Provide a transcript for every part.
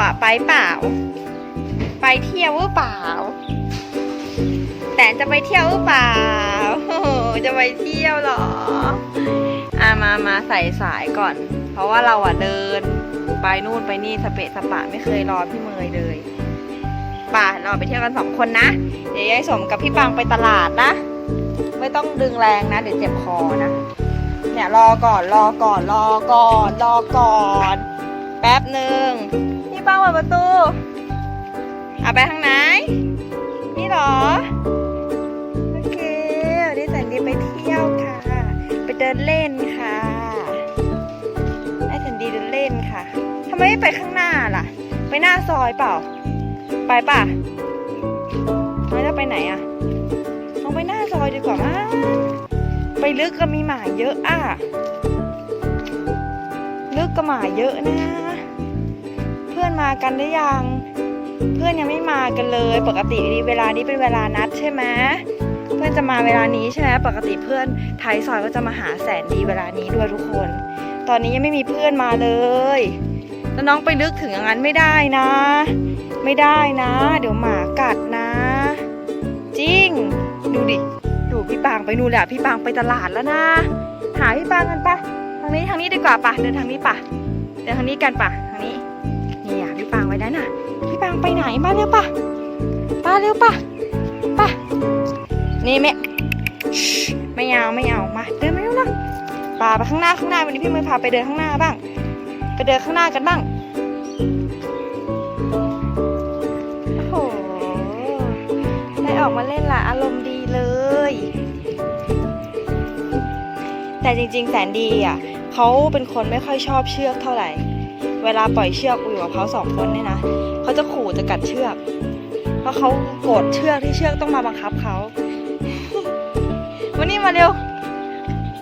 อะ ไปเปล่า ไปเที่ยวหรือเปล่า แต่จะไปเที่ยวหรือเปล่า จะไปเที่ยวเหรออะมามาใส่สายก่อน เพราะว่าเราอะเดิน ไปนู่นไปนี่สเปะสปะไม่เคยรอพี่เมยเลยป่ะเราไปเที่ยวกันสองคนนะ เดี๋ยวยายสมกับพี่ปังไปตลาดนะ ไม่ต้องดึงแรงนะเดี๋ยวเจ็บคอนะ เนี่ยรอก่อนรอก่อนรอก่อนรอก่อน แป๊บหนึ่ง ปังเปิดประตูเอาไปทางไหน นี่หรอ โอเควันนี้แสนดีไปเที่ยวค่ะ ไปเดินเล่นค่ะให้แสนดีเดินเล่นค่ะทำไมไม่ไปข้างหน้าล่ะ ไปหน้าซอยเปล่า ไปป่ะน้องจะไปไหนอะน้องไปหน้าซอยดีกว่ามั้งไปลึกก็มีหมาเยอะอะ ลึกก็หมาเยอะนะ กันหรือยัง เพื่อนยังไม่มากันเลย ปกติเวลานี้เป็นเวลานัดใช่ไหมเพื่อนจะมาเวลานี้ใช่ไหมปกติเพื่อนไทยซอยก็จะมาหาแสนดีเวลานี้ด้วยทุกคน ตอนนี้ยังไม่มีเพื่อนมาเลยแล้วน้องไปลึกถึงอย่างนั้นไม่ได้นะ ไม่ได้นะ เดี๋ยวหมากัดนะ จริง ดูดิดูพี่ปางไปนู่นแหละพี่ปางไปตลาดแล้วนะ หาพี่ปางกันปะทางนี้ทางนี้ดีกว่าปะเดินทางนี้ปะเดินทางนี้กันปะางไปไหนมาเร็วปะมาเร็วปะปะนี่แม่ไม่เอาไม่เอามาเดินมาเร็วนะป่าไปข้างหน้าข้างหน้าวันนี้พี่มือพาไปเดินข้างหน้าบ้าง ไปเดินข้างหน้ากันบ้างโอ้โหได้ออกมาเล่นละอารมณ์ดีเลย แต่จริง ๆ แสนดีอะเขาเป็นคนไม่ค่อยชอบเชือกเท่าไหร่ เวลาปล่อยเชือกอยู่กับเขาสองคนเนี่ยนะ จะขู่จะกัดเชือก เพราะเขาโกรธเชือกที่เชือกต้องมาบังคับเขาวันนี้มาเร็ว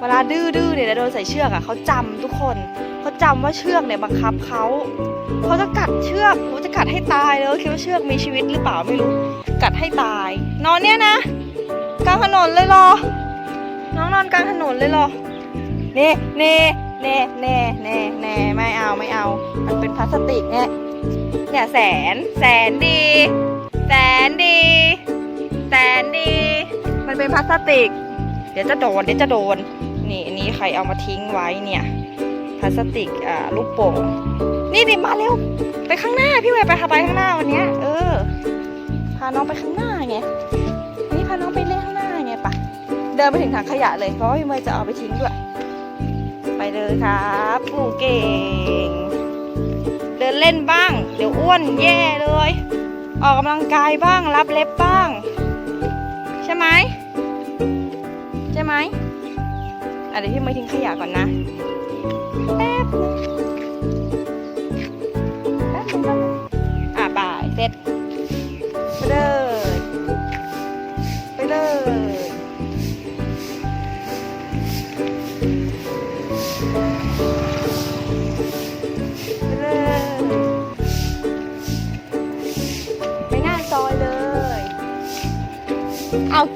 เวลาดื้อดื้อเนี่ยโดนใส่เชือกอะเขาจำทุกคนเขาจำว่าเชือกเนี่ยบังคับเขาเขาจะกัดเชือกเขาจะกัดให้ตายเลยคิดว่าเชือกมีชีวิตหรือเปล่าไม่รู้ กัดให้ตาย นอนเนี่ยนะกลางถนนเลยหรอ น้องนอนกลางถนนเลยหรอ เน่เน่เน่เน่เน่เน่ไม่เอาไม่เอา มันเป็นพลาสติกเนี่ย เนี่ยแสน แสนดี แสนดี แสนดี มันเป็นพลาสติก เดี๋ยวจะโดน เดี๋ยวจะโดน นี่อันนี้ใครเอามาทิ้งไว้เนี่ย พลาสติกอ่าลูกโป่ง นี่ดิมาเร็ว ไปข้างหน้าพี่เวย์ไปหาไปข้างหน้าวันเนี้ยเออ พาน้องไปข้างหน้าไง นี่พาน้องไปเล่นข้างหน้าไงปะเดินไปถึงถังขยะเลย เพราะว่าพี่เมย์จะเอาไปทิ้งด้วย ไปเลยครับผู้เก่ง ดินเล่นบ้าง เดี๋ยวอ้วนแย่เลย ออกกำลังกายบ้างรับเล็บบ้าง ใช่ไหมใช่ไหมอะเดี๋ยวพี่มาทิ้งขยะก่อนนะ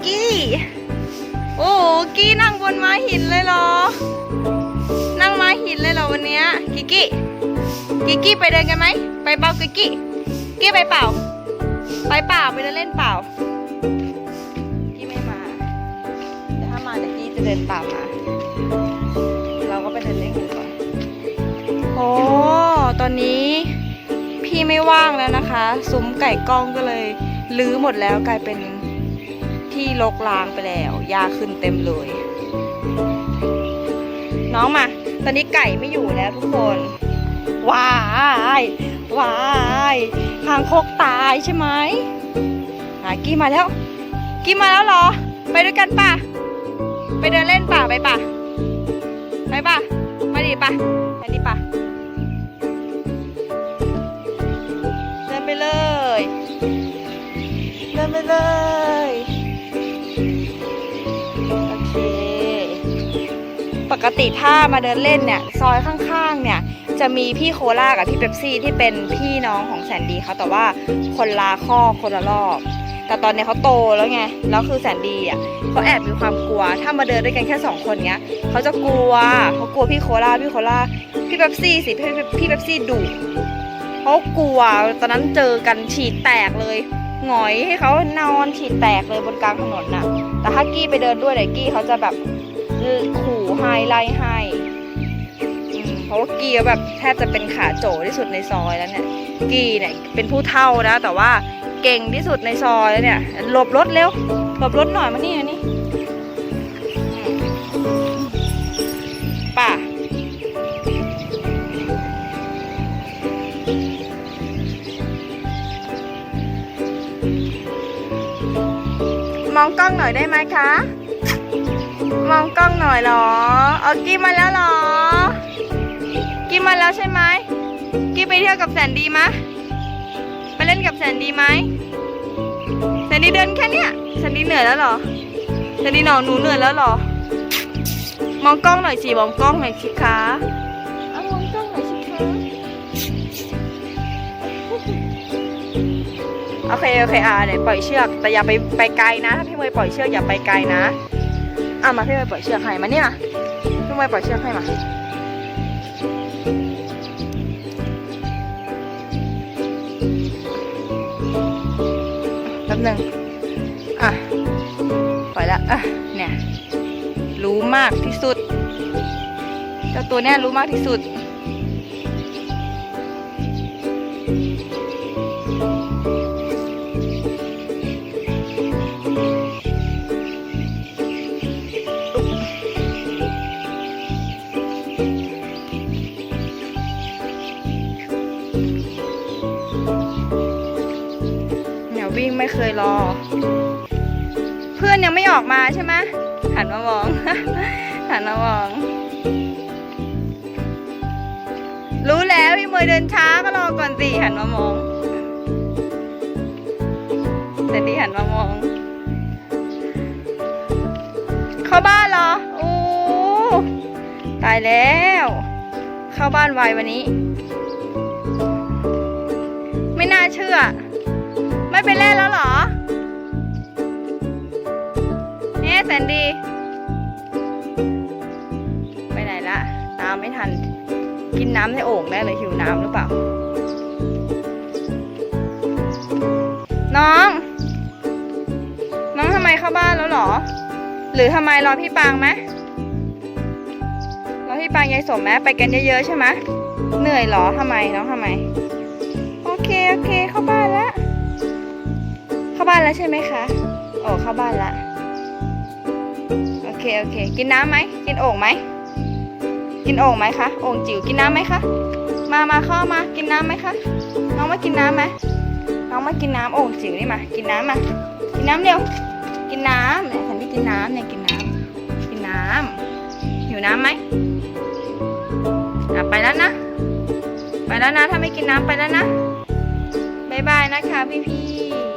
กี้ โอ้กี้นั่งบนม้าหินเลยเหรอ นั่งม้าหินเลยเหรอวันนี้กิกกี้กิกี้ไปเดินกันไหม ไปเปล่ากิกี้กี้ไปเปล่า ไปเปล่าไปเดินเล่นเปล่ากี้ไม่มาเดี๋ยวถ้ามาเดี๋ยวกี้จะเดินตามมา เราก็ไปเดินเล่นกันก่อน โอ้ตอนนี้พี่ไม่ว่างแล้วนะคะ ซุ้มไก่กล้องก็เลย ลื้อหมดแล้วกลายเป็น ที่รกร้างไปแล้วหญ้าขึ้นเต็มเลย น้องมา ตอนนี้ไก่ไม่อยู่แล้วทุกคนว้ายวายคางคกตายใช่ไหมหากี้มาแล้ว กี้มาแล้วเหรอ ไปด้วยกันป่ะ ไปเดินเล่นป่ะไปป่ะไปป่ะ ติถ้ามาเดินเล่นเนี่ยซอยข้างๆเนี่ยจะมีพี่โคล่ากับพี่เป๊ปซี่ที่เป็นพี่น้องของแสนดีเขาแต่ว่าคนละข้อคนละรอบ แต่ตอนนี้เขาโตแล้วไงแล้วคือแสนดีอะเขาแอบมีความกลัว ถ้ามาเดินด้วยกันแค่สองคนเนี้ยเขาจะกลัวเขากลัวพี่โคล่าพี่โคล่าพี่เป๊ปซี่สิพี่พี่เป๊ปซี่ดุเพรากลัวตอนนั้นเจอกันฉีดแตกเลยหงอยให้เขานอนฉีดแตกเลยบนกลางถนนน่ะ แต่ถ้ากี้ไปเดินด้วยเดี๋ยวกี้เขาจะแบบ ขู่ให้ไล่ให้เพราะว่ากีแบบแทบจะเป็นขาโจที่สุดในซอยแล้วเนี่ย กีเนี่ยเป็นผู้เท่านะ แต่ว่าเก่งที่สุดในซอยแล้วเนี่ยหลบรถเร็วหลบรถหน่อยมานี่มานี่ป่ะมองกล้องหน่อยได้ไหมคะ มองกล้องหน่อยเหรอเอากี้มาแล้วเหรอ กี้มาแล้วใช่ไหมกี้ไปเที่ยวกับแสนดีมะไปเล่นกับแสนดีไหมแสนดีเดินแค่เนี้ยแสนดีเหนื่อยแล้วเหรอแสนดีหนอหนูเหนื่อยแล้วเหรอ มองกล้องหน่อยสิมองกล้องหน่อยสิคะเอามองกล้องหน่อยสิคะโอเคโอเคอ่าเดี๋ยวปล่อยเชือก แต่อย่าไปไปไกลนะถ้าพี่เมย์ปล่อยเชือกอย่าไปไกลนะ อะมาพี่ไปปล่อยเชือกให้มานี่มาพี่ไปปล่อยเชือกให้มาแป๊บหนึงอะปล่อยละอะเนี่ยรู้มากที่สุด เจ้าตัวเนี้ยรู้มากที่สุด วิ่งไม่เคยรอ เพื่อนยังไม่ออกมาใช่ไหมหันมามองหันมามอง รู้แล้วพี่เมยเดินช้าก็รอก่อนสิหันมามองแต่ดีหันมามอง เข้าบ้านเหรอโอ้ตายแล้ว เข้าบ้านไววันนี้ ไม่น่าเชื่อ นี่ยแสนดี ไปไหนละตามไม่ทัน กินน้ำในโอ่งได้เลยหิวน้ำหรือเปล่า น้อง น้องทำไมเข้าบ้านแล้วหรอ หรือทำไมรอพี่ปางไหมรอพี่ปางยายสมไหมไปกันเยอะๆใช่ไหมเหนื่อยหรอทำไมน้องทำไม โอเคโอเคเข้าบ้านล้วเข้าบ้านแล้วใช่ไหมคะโอ้เข้าบ้านละ เคโอเค กินน้ำไหมกินโอ่งไหมกินโอ่งไหมคะโอ่งจิ๋วกินน้ำไหมคะมามาเข้ามากินน้ำไหมคะน้องมากินน้ำไหมน้องมากินน้ำโอ่งจิ๋วนี่มากินน้ำมากินน้ำเร็วกินน้ำเนี่ยฉันที่กินน้ำเนี่ยกินน้ำกินน้ำหิวน้ำไหมไปแล้วนะ ไปแล้วนะถ้าไม่กินน้ำไปแล้วนะบายบายนะคะพี่พี่